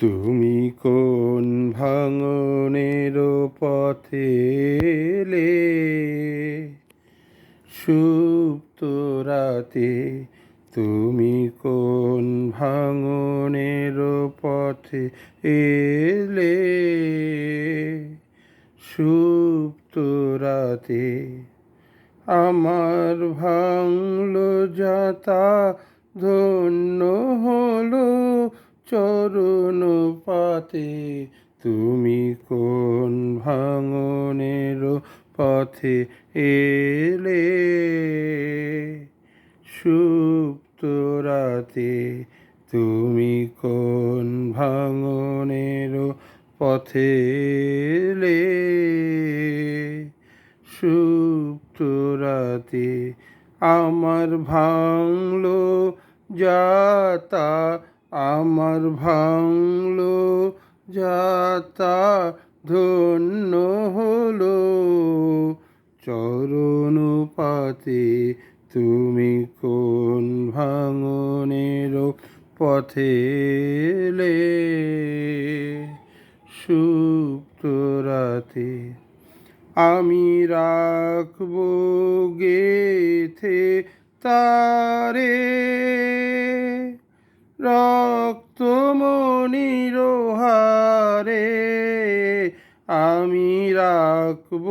তুমি কোন ভাঙনের পথে এলে? সুপ্ত রাতে তুমি কোন ভাঙনের পথে এলে? সুপ্ত রাতে আমার ভাঙলো যাতা ধন্য হলো। চরণ পাতে তুমি কোন ভাঙনের পথে এলে? সুপ্ত রাতে তুমি কোন ভাঙনের পথে এলে? সুপ্ত রাতে আমার ভাঙলো যাতা আমার ভাঙলো যাতা ধন্য হলো। চরণ পাতে তুমি কোন ভাঙনের পথে এলে? সুপ্ত রাতে আমি রাখব গেথে তারে। রক্ত মনির হারে আমি রাখব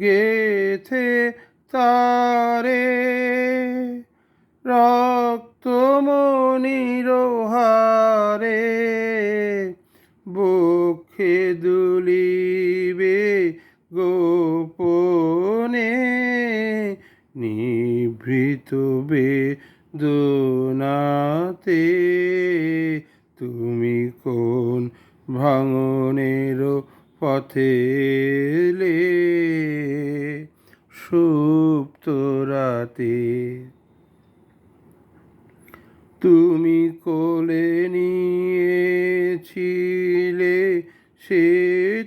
গেথে তারে। রক্ত মনির হারে বক্ষে দুলিবে গোপনে নিভৃত বেদনাতে তুমি কোন ভাঙনের পথে এলে? সুপ্ত রাতে তুমি কোলে নিয়েছিলে সে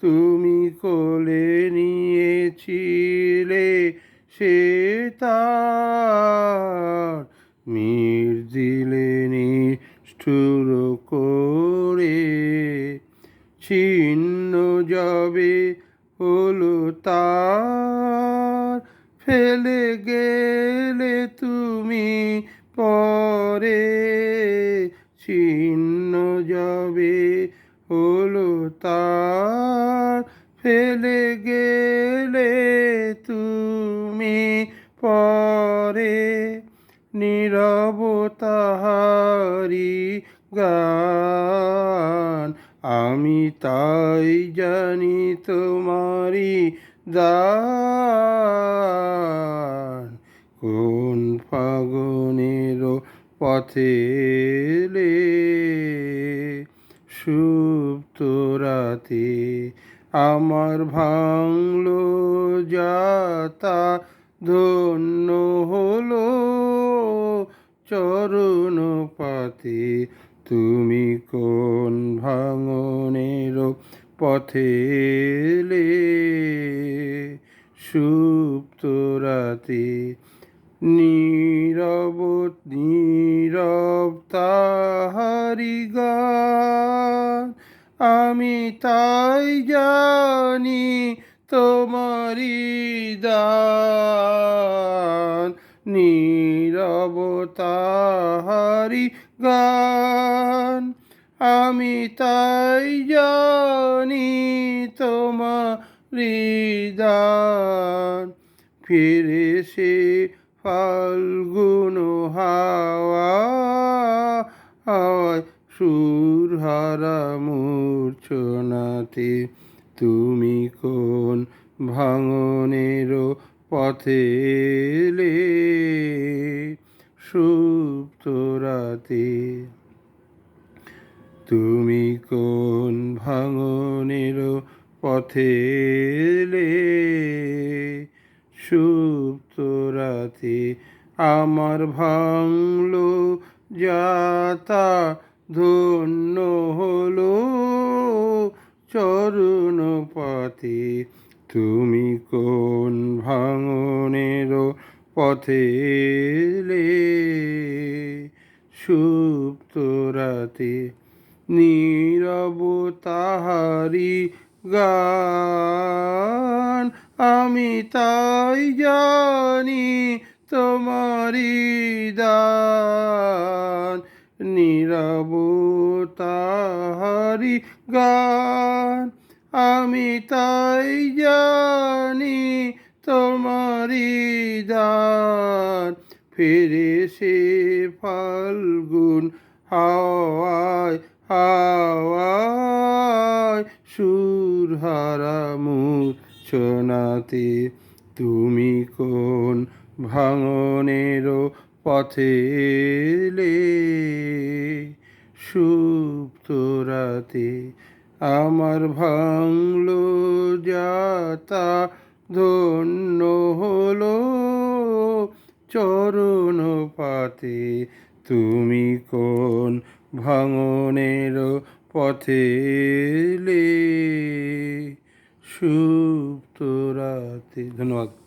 তুমি কোলে নিয়েছিলে সে তার মির দিলে নিষ্ঠুর করে। ছিন্ন যাবে হলো তার, ফেলে গেলে তুমি পরে। ছিন্ন যাবে হলো তার, ফেলে গেলে তুমি নীরব তাহারি গান। আমি তাই জানি তোমারি দান। কোন ফাগুনের পথে এলে সুপ্ত রাতে আমার ভাঙলো যাতা ধন্য হলো চরণ পাতে তুমি কোন ভাঙনের পথে এলে? সুপ্ত রাতে নীরব নীরব তাহারি গান। আমি তাই জানি তোমারি দান, নীরব তাহারি গান। আমি তাই জানি তোমারি দান। ফিরে সে ফাল্গুন হাওয়া সুর হারা মূর্ছনাতে তুমি কোন ভাঙনের পথে এলে? সুপ্ত রাতে তুমি কোন ভাঙনের পথে এলে? সুপ্ত রাতে আমার ভাঙলো যাতা ধন্য হলো। চরণ পাতে তুমি কোন ভাঙনের পথে এলে? সুপ্ত রাতে নীরব তাহারি গান, আমি তাই জানি তোমারি দান। নীরব তাহারি গান, আমি তাই জানি তোমারি দান। ফিরে সে ফাল্গুন হাওয়ায় হাওয়ায় সুর হারা মূর্ছনাতে, তুমি কোন ভাঙনেরও পথে সুপ্ত রাতে আমার ভাঙলো যাতা ধন্য হলো চরণ পাতে। তুমি কোন ভাঙনের পথে সুপ্ত রাতে। ধন্যবাদ।